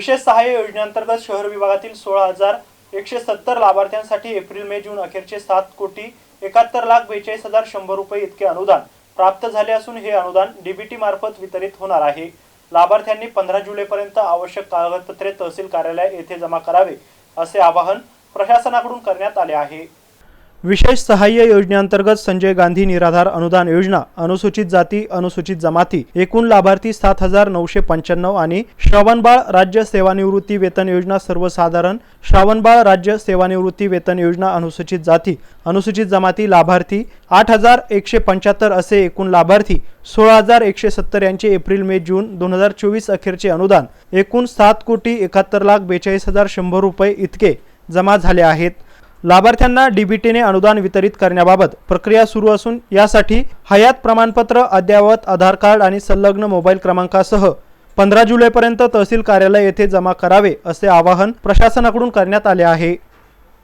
विशेष सहाय्य योजनेअंतर्गत शहर विभागातील सोळा हजार एकशे सत्तर लाभार्थ्यांसाठी एप्रिल मे जून अखेरचे सात कोटी एकाहत्तर लाख बेचाळीस हजार शंभर रुपये इतके अनुदान प्राप्त झाले असून हे अनुदान डीबीटी मार्फत वितरित होणार आहे. लाभार्थ्यांनी पंधरा जुलैपर्यंत आवश्यक कागदपत्रे तहसील कार्यालय येथे जमा करावे असे आवाहन प्रशासनाकडून करण्यात आले आहे. विशेष सहाय्य योजनेअंतर्गत संजय गांधी निराधार अनुदान योजना अनुसूचित जाती अनुसूचित जमाती एकूण लाभार्थी सात हजार नऊशे पंच्याण्णव आणि श्रावणबाळ राज्य सेवानिवृत्ती वेतन योजना सर्वसाधारण श्रावणबाळ राज्य सेवानिवृत्ती वेतन योजना अनुसूचित जाती अनुसूचित जमाती लाभार्थी आठ हजार एकशे पंच्याहत्तर असे एकूण लाभार्थी सोळा हजार एकशे सत्तर यांचे एप्रिल मे जून दोन हजार चोवीस अखेरचे अनुदान एकूण सात कोटी एकाहत्तर लाख बेचाळीस हजार शंभर रुपये इतके जमा झाले आहेत. लाभार्थ्यांना डीबीटीने अनुदान वितरित करण्याबाबत प्रक्रिया सुरू असून यासाठी हयात प्रमाणपत्र अद्ययावत आधार कार्ड आणि संलग्न मोबाईल क्रमांकासह पंधरा जुलैपर्यंत तहसील कार्यालय येथे जमा करावे असे आवाहन प्रशासनाकडून करण्यात आले आहे.